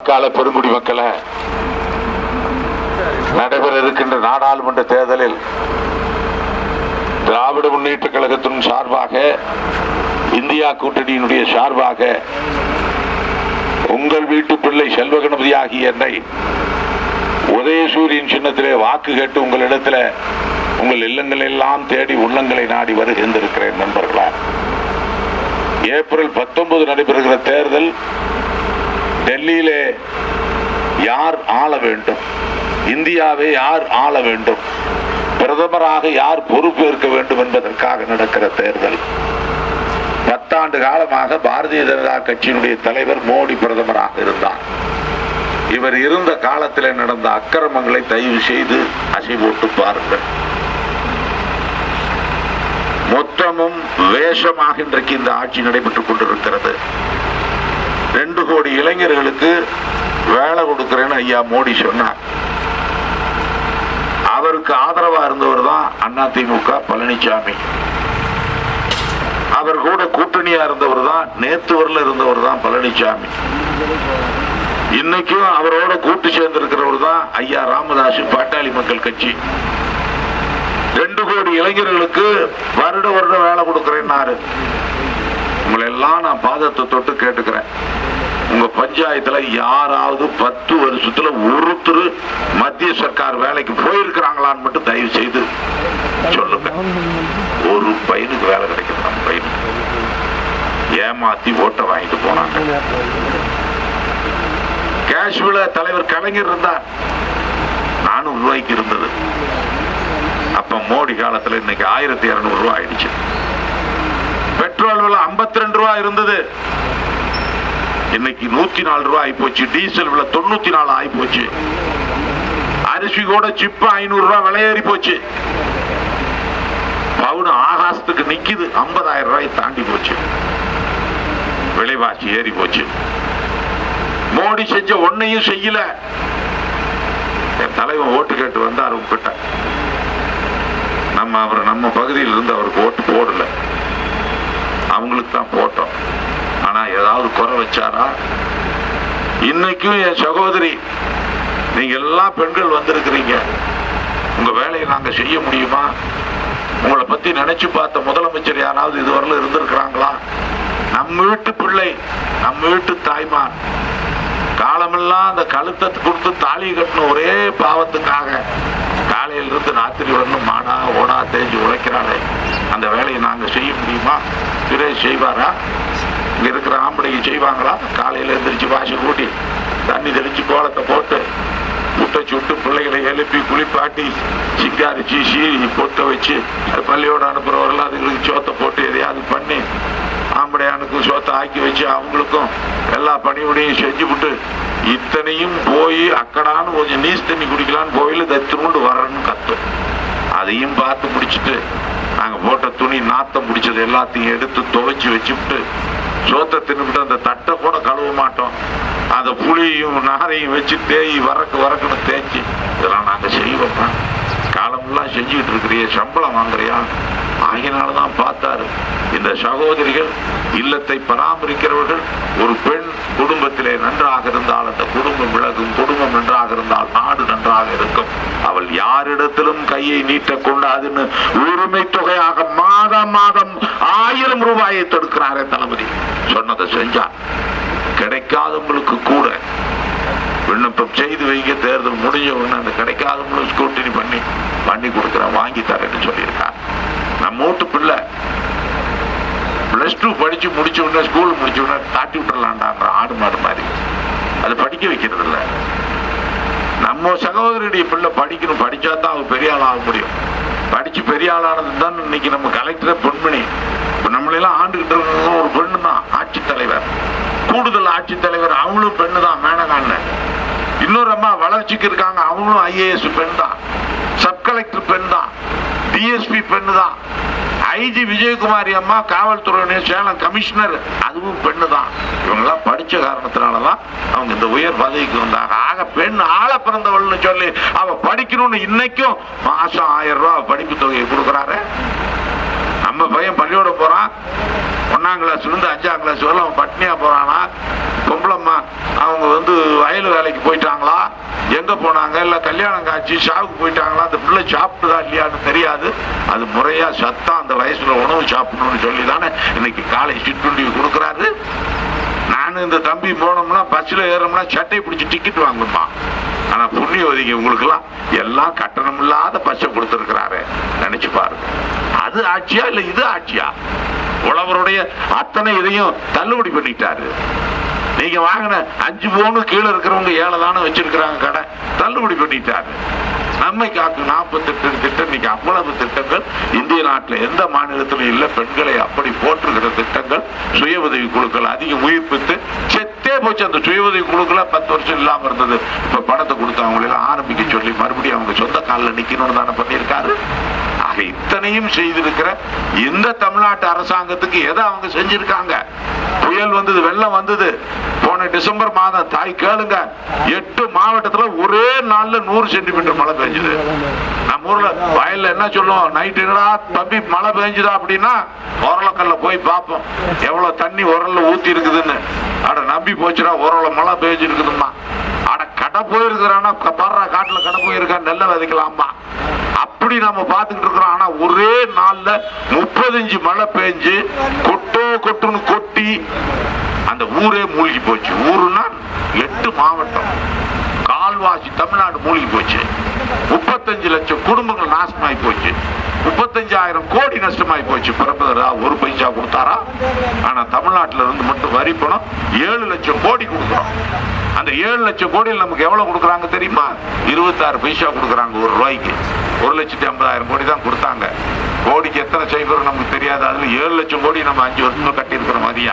கால பெருங்குடி மக்களை நடைபெற இருக்கின்ற நாடாளுமன்ற தேர்தலில் திராவிட முன்னேற்ற கழகத்தின் சார்பாக இந்தியா கூட்டணியினுடைய சார்பாக உங்கள் வீட்டு பிள்ளை செல்வ கணபதி ஆகிய என்னை உதயசூரியன் சின்னத்திலே வாக்கு கேட்டு உங்களிடத்தில் உங்கள் இல்லங்களெல்லாம் தேடி உள்ளங்களை நாடி வருகின்றிருக்கிறேன் நண்பர்களா. ஏப்ரல் பத்தொன்பது நடைபெறுகிற தேர்தல் டெல்லியிலே யார் ஆள வேண்டும்? இந்தியாவை யார் ஆள வேண்டும்? பிரதமராக யார் பொறுப்பேற்க வேண்டும் என்பதற்காக நடக்கிற தேர்தல். பத்தாண்டு காலமாக பாரதிய ஜனதா கட்சியினுடைய தலைவர் மோடி பிரதமராக இருந்தார். இவர் இருந்த காலத்தில் நடந்த அக்கிரமங்களை தயவு செய்து அசைபோட்டு பாருங்கள். மொத்தமும் வேஷமாக இன்றைக்கு இந்த ஆட்சி நடைபெற்றுக் கொண்டிருக்கிறது. ரெண்டு கோடி இளைஞர்களுக்கு வேலை கொடுக்கிறேன்னு ஐயா மோடி சொன்னார். அவருக்கு ஆதரவா இருந்தவர் தான் அதிமுக பழனிசாமி அவர் கூட கூட்டணியா இருந்தவர் தான் நேத்துவரில் இருந்தவர் தான் பழனிசாமி இன்னைக்கும் அவரோட கூட்டு சேர்ந்திருக்கிறவர் தான் ஐயா ராமதாஸ் பாட்டாளி மக்கள் கட்சி. ரெண்டு கோடி இளைஞர்களுக்கு வருட வருடம் வேலை கொடுக்கிறேன்னாரு. உங்களெல்லாம் நான் பாதத்தை தொட்டு கேட்டுக்கிறேன். உங்க பஞ்சாயத்துல யாராவது பத்து வருஷத்துல ஒருத்தர் மத்திய சர்க்கார் வேலைக்கு போயிருக்கிறாங்களான்னு மட்டும் தயவு செய்து சொல்லுங்க. ஒரு பையனுக்கு வேலை கிடைக்கும் நம்ம பையனுக்கு. ஏமாத்தி ஓட்டை வாங்கிட்டு போனாங்க. காஷ்மீர தலைவர் கலைஞர் இருந்தார். நானும் ரூபாய்க்கு இருந்தது அப்ப மோடி காலத்துல இன்னைக்கு ஆயிரத்தி இருநூறு ரூபாய் ஆயிடுச்சு. பெட்ரோல் விலை 52 ரெண்டு ரூபாய் இருந்தது. இன்னைக்கு நூத்தி நாலு ரூபா ஆயிப்போச்சு. டீசல் விலை தொண்ணூத்தி நாலு ஆயிப்போச்சு. அரிசி கூட சிப்பு ஐநூறு ரூபா விலையேறி போச்சு பவுன் ஆகாசத்துக்கு நிக்குது. 50000 ரூபாய் தாண்டி போச்சு. விலைவாசி ஏறி போச்சு மோடி செஞ்ச ஒன்னையும் செய்யல. என் தலைவன் ஓட்டு கேட்டு வந்தார் உங்ககிட்ட நம்ம அவர் நம்ம பகுதியில் இருந்து அவருக்கு ஓட்டு போடல. அவங்களுக்கு தான் போட்டோம். ஆனா ஏதாவது குறை வச்சாரா? இன்னைக்கும் என் சகோதரி நீங்க எல்லாம் பெண்கள் வந்திருக்கிறீங்க. உங்க வேலையை நாங்க செய்ய முடியுமா? உங்களை பத்தி நினைச்சு பார்த்த முதலமைச்சர் யாராவது இதுவரையிலும் இருந்திருக்கிறாங்களா? நம்ம வீட்டு பிள்ளை நம்ம வீட்டு தாய்மான். காலமெல்லாம் அந்த கழுத்தை கொடுத்து தாலி கட்டின ஒரே பாவத்துக்காக காலையில இருந்து ராத்திரி வரணும் மாடா ஓடா தேஞ்சு உழைக்கிறாளே. அந்த நாங்க செய்ய முடியுமா? சுரேஷ் செய்வாரா? இங்க இருக்கிற ஆம்பளைக்கு செய்வாங்களா? காலையில எழுந்திரிச்சு வாசி கூட்டி தண்ணி தெளிச்சு கோலத்தை போட்டு முட்டை சுட்டு பிள்ளைகளை எழுப்பி குளிப்பாட்டி சிங்காரிச்சு சீரி பொட்ட வச்சு அது பள்ளியோட அனுப்புறவரெல்லாம் அதுங்களுக்கு சோத்தை போட்டு எதையாவது பண்ணி ஆம்படையானுக்கும் சோத்தை ஆக்கி வச்சு அவங்களுக்கும் எல்லா பணியுடையும் செஞ்சு விட்டு இத்தனையும் போய் அக்கடான்னு கொஞ்சம் நீஸ் தண்ணி குடிக்கலான்னு கோயில் தத்துருண்டு வரணும்னு கத்தும். அதையும் பார்த்து பிடிச்சிட்டு நாங்கள் போட்ட துணி நாத்தம் பிடிச்சது எல்லாத்தையும் எடுத்து துவைச்சி வச்சுட்டு சோத்தை தின்னுபிட்டு அந்த தட்டை கூட கழுவ மாட்டோம். அந்த புளியும் நாரையும் வச்சு தேய் வரக்கு வரக்குன்னு தேய்ச்சி இதெல்லாம் நாங்கள் செய்வோம்மா காலமெல்லாம் செஞ்சுக்கிட்டு இருக்கிறிய சம்பளம் வாங்குறியா? ஆகினால தான் பார்த்தாரு. இந்த சகோதரிகள் இல்லத்தை பராமரிக்கிறவர்கள் ஒரு பெண் குடும்பத்திலே நன்றாக இருந்தால் அந்த குடும்பம் விலகும் குடும்பம் நன்றாக இருந்தால் நாடு நன்றாக இருக்கும். அவள் யாரிடத்திலும் கையை நீட்டக்கூடாதுன்னு உரிமை தொகையாக மாதம் மாதம் ஆயிரம் ரூபாயை தடுக்கிறாரே தளபதி. சொன்னதை செஞ்சார் கிடைக்காதவங்களுக்கு கூட விண்ணப்பம் செய்து வைங்க தேர்தல் முடிஞ்ச உடனே அந்த கிடைக்காதவங்களும் ஸ்கூட்டினி பண்ணி பண்ணி கொடுக்குறேன் வாங்கி தரேன்னு சொல்லியிருக்கார். நம்ம வீட்டு பிள்ளை. பிளஸ் டூ படித்து முடிச்ச உடனே ஸ்கூல் முடிச்ச உடனே தாட்டி விட்டுறலான்டான்ற ஆடு மாடு மாதிரி. அது படிக்க வைக்கிறது இல்லை நம்ம சகோதரியுடைய பிள்ளை படிக்கணும் படிச்சா தான் அவங்க பெரிய ஆள் ஆக முடியும். படிச்சு பெரிய ஆளானது தான் இன்னைக்கு நம்ம கலெக்டரே பொன்மணி. இப்போ நம்மளெல்லாம் ஆண்டுகிட்டு இருக்கணும் ஒரு பெண்ணு தான் ஆட்சித்தலைவர் கூடுதல் ஆட்சித்தலைவர் அவங்களும் பெண்ணு தான் மேனகான்னு இன்னொரு அம்மா வளர்ச்சிக்கு இருக்காங்க அவங்களும் ஐஏஎஸ் பெண் தான் சப் கலெக்டர் பெண் தான் டிஎஸ்பி பெண்ணு தான் ஐஜி விஜயகுமாரி அம்மா காவல்துறையினர் சேலம் கமிஷனர் அதுவும் பெண்ணு தான் இவங்கெல்லாம் படிச்ச காரணத்தினாலதான் அவங்க இந்த உயர் பதவிக்கு வந்தாங்க. ஆக பெண் ஆள பிறந்தவள்னு சொல்லி அவ படிக்கணும்னு இன்னைக்கும் மாசம் ஆயிரம் ரூபா படிப்பு தொகையை கொடுக்குறாரு. நம்ம பையன் பள்ளியோட போறான். ஒன்னாம் கிளாஸ்ல இருந்து அஞ்சாம் கிளாஸ் வரல அவன் பட்னியா போறானா? பொம்பளம்மா அவங்க வந்து வயல் வேலைக்கு போயிட்டாங்களா? எங்க போனாங்க? இல்ல கல்யாணம் காய்ச்சி ஷாவுக்கு போயிட்டாங்களா? அந்த பிள்ளை சாப்பிட்டுதா இல்லையான்னு தெரியாது. அது முறையா சத்தா அந்த வயசுல உணவு சாப்பிடணும்னு சொல்லி தானே இன்னைக்கு காலை சிற்றுண்டி கொடுக்குறாரு. நானும் இந்த தம்பி போனோம்னா பஸ்ல ஏறோம்னா சட்டை பிடிச்சி டிக்கெட் வாங்கணுமா ஆனா ஒதுக்கி உங்களுக்குலாம் எல்லாம் கட்டணம் இல்லாத பஸ்ஸை கொடுத்துருக்கிறாரு. நினைச்சு பாருங்க. அது ஆட்சியா இல்ல இது ஆட்சியா? உழவருடைய அத்தனை இதையும் தள்ளுபடி பண்ணிட்டாரு. நீங்க வாங்கின அஞ்சு பவுனு கீழே இருக்கிறவங்க ஏழை வச்சிருக்கிறாங்க கடை. தள்ளுபடி பண்ணிட்டாரு. நம்மை காக்கும் நாற்பத்தெட்டு திட்டம் இன்னைக்கு அவ்வளவு திட்டங்கள். இந்திய நாட்டில் எந்த மாநிலத்திலும் இல்லை பெண்களை அப்படி போற்றுகிற திட்டங்கள். சுய உதவி குழுக்கள் அதிகம் உயிர்ப்பித்து செத்தே போச்சு. அந்த சுய உதவி குழுக்கள பத்து வருஷம் இல்லாமல் இருந்தது. இப்ப பணத்தை கொடுத்து ஆரம்பிக்க சொல்லி மறுபடியும் அவங்க சொந்த காலில் நிக்கணும்னு தானே பண்ணியிருக்காரு. ஆக இத்தனையும் செய்திருக்கிற இந்த தமிழ்நாட்டு அரசாங்கத்துக்கு எதை அவங்க செஞ்சிருக்காங்க? புயல் வந்தது வெள்ளம் வந்தது. போன டிசம்பர் மாதம் தாய் கேளுங்க எட்டு மாவட்டத்துல ஒரே நாள்ல நூறு சென்டிமீட்டர் மழை பெஞ்சது நம்ம ஊர்ல வயல்ல என்ன சொல்லுவோம்? நைட் என்னடா தம்பி மழை பெஞ்சுதா அப்படின்னா உரலக்கல்ல போய் பார்ப்போம். எவ்வளவு தண்ணி உரல்ல ஊத்தி இருக்குதுன்னு. அட நம்பி போச்சுடா உரல மழை பெஞ்சிருக்குதும்மா அட கடை போயிருக்கிறான்னா பர்ற காட்டுல கடை போயிருக்கா நெல்லை விதைக்கலாமா அப்படி நம்ம பார்த்துக்கிட்டு இருக்கிறோம். ஆனா ஒரே நாள்ல முப்பத்தஞ்சு மழை பெஞ்சு கொட்டோ கொட்டுன்னு கொட்டி அந்த ஊரே மூழ்கி போச்சு. ஊருன்னா எட்டு மாவட்டம். கால்வாசி தமிழ்நாடு மூழ்கி போச்சு. முப்பத்தஞ்சு லட்சம் குடும்பங்கள் நாசமாயி போச்சு. முப்பத்தஞ்சாயிரம் கோடி நஷ்டமாயி போச்சு. பிரதமர் ஒரு பைசா கொடுத்தாரா? ஆனா தமிழ்நாட்டுல இருந்து மட்டும் வரி பணம் ஏழு லட்சம் கோடி கொடுக்குறோம். அந்த ஏழு லட்சம் கோடியில் நமக்கு எவ்வளவு கொடுக்குறாங்க தெரியுமா? இருபத்தாறு பைசா கொடுக்குறாங்க ஒரு ரூபாய்க்கு. ஒரு லட்சத்தி ஐம்பதாயிரம் கோடி தான் கொடுத்தாங்க. கோடிக்கு எத்தனை சைபர் நமக்கு தெரியாது அதுல ஏழு லட்சம் கோடி நம்ம அஞ்சு வருஷமா கட்டியிருக்கிற மாதிரியா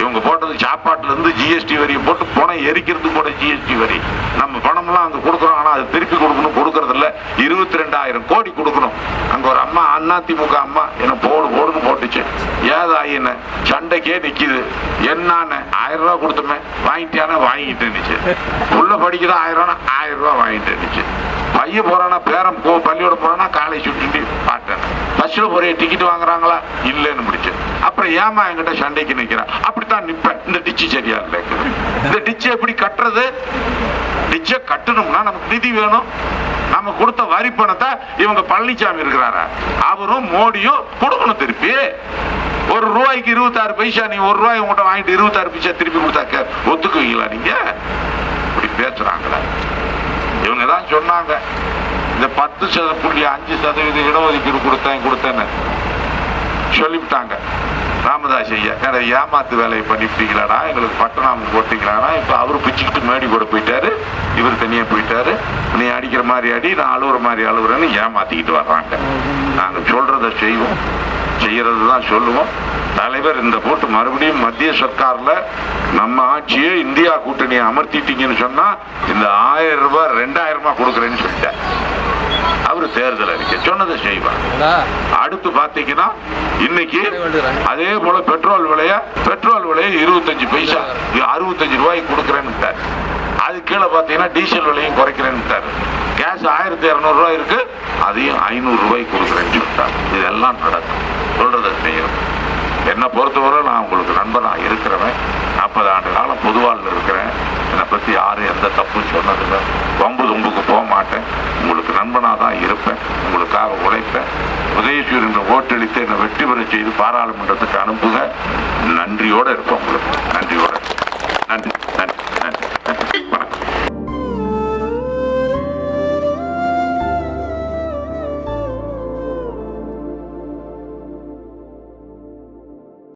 இவங்க போட்டது சாப்பாட்டுல இருந்து ஜிஎஸ்டி வரியை போட்டு பணம் எரிக்கிறது கூட ஜிஎஸ்டி வரி. நம்ம பணம்லாம் அங்க கொடுக்குறோம் ஆனா அது திருப்பி கொடுக்கணும் கொடுக்கறது இல்ல இருபத்தி ரெண்டாயிரம் கோடி கொடுக்கணும். அங்க ஒரு அம்மா அண்ணா திமுக அம்மா என்ன போடு போடுன்னு போட்டுச்சு. ஏதாயின்னு சண்டைக்கே நிக்குது. என்னன்னு ஆயிரம் ரூபா கொடுத்தோமே வாங்கிட்டு இருந்துச்சு. உள்ள படிக்குதா ஆயிரம் ரூபா ஆயிரம் ரூபா வாங்கிட்டு இருந்துச்சு. பையன் போறானா பேரன் போ பள்ளியோட போறானா காலை சுட்டி பாட்டேன் பஸ்ல போறிய டிக்கெட் வாங்குறாங்களா? இல்லைன்னு முடிச்சு அப்புறம் ஏமா என்கிட்ட சண்டைக்கு நிக்கிறா? அப்படித்தான் நிப்பேன். இந்த டிச்சு சரியா இல்லை. இந்த டிச்சு எப்படி கட்டுறது? டிச்சை கட்டணும்னா நமக்கு நிதி வேணும். நம்ம கொடுத்த வரி பணத்தை இவங்க பழனிசாமி இருக்கிறாரா? அவரும் மோடியும் கொடுக்கணும் திருப்பி. ஒரு ரூபாய்க்கு இருபத்தாறு பைசா நீ ஒரு ரூபாய் உங்கள்கிட்ட வாங்கிட்டு இருபத்தாறு பைசா திருப்பி கொடுத்தாக்க ஒத்துக்குவீங்களா நீங்க? இப்படி பேசுறாங்களே. தான் சொன்னாங்க. இந்த பத்து சத புள்ளி அஞ்சு சதவீதம் இடஒதுக்கீடு கொடுத்தேன் கொடுத்தேன்னு சொல்லிவிட்டாங்க. ராமதாஸ் ஐயா கடை ஏமாத்து வேலையை பண்ணிவிட்டீங்களாடா? எங்களுக்கு பட்டணம் போட்டீங்களாடா? இப்போ அவரு பிச்சுக்கிட்டு மேடி கூட போயிட்டாரு. இவர் தனியாக போயிட்டாரு. நீ அடிக்கிற மாதிரி அடி நான் அழுகுற மாதிரி அழுகுறேன்னு ஏமாத்திக்கிட்டு வர்றாங்க. நாங்கள் சொல்கிறத செய்வோம். செய்யறது தான் சொல்லுவோம். தலைவர் இந்த போட்டு மறுபடியும் மத்திய சர்க்கார்ல நம்ம ஆட்சியை இந்தியா கூட்டணியை அமர்த்திட்டீங்கன்னு சொன்னா இந்த ஆயிரம் ரூபாய் ரெண்டாயிரம் ரூபாய் கொடுக்குறேன்னு சொல்லிட்டார். அவரு தேர்தல் அறிக்கை சொன்னதை செய்வார். அடுத்து பாத்தீங்கன்னா இன்னைக்கு அதே போல பெட்ரோல் விலைய பெட்ரோல் விலைய இருபத்தஞ்சு பைசா அறுபத்தஞ்சு ரூபாய்க்கு கொடுக்குறேன்னு அது கீழே பாத்தீங்கன்னா டீசல் விலையும் குறைக்கிறேன்னு கேஸ் ஆயிரத்தி இருநூறு ரூபாய் இருக்கு அதையும் ஐநூறு ரூபாய்க்கு கொடுக்குறேன்னு சொல்லிட்டார். இதெல்லாம் நடக்கும். சொல்றதை செய்யணும் என்னை பொறுத்தவரை நான் உங்களுக்கு நண்பனாக இருக்கிறவன். நாற்பது ஆண்டு காலம் பொதுவாளில் இருக்கிறேன். என்னை பற்றி யாரும் எந்த தப்பும் சொன்னதில்லை. வம்பு தும்புக்கு போக மாட்டேன். உங்களுக்கு நண்பனாக தான் இருப்பேன். உங்களுக்காக உழைப்பேன். உதயசூரியன் ஓட்டளித்து என்னை வெற்றி பெற செய்து பாராளுமன்றத்துக்கு அனுப்புங்க நன்றியோடு இருப்பேன் உங்களுக்கு. நன்றியோட. நன்றி.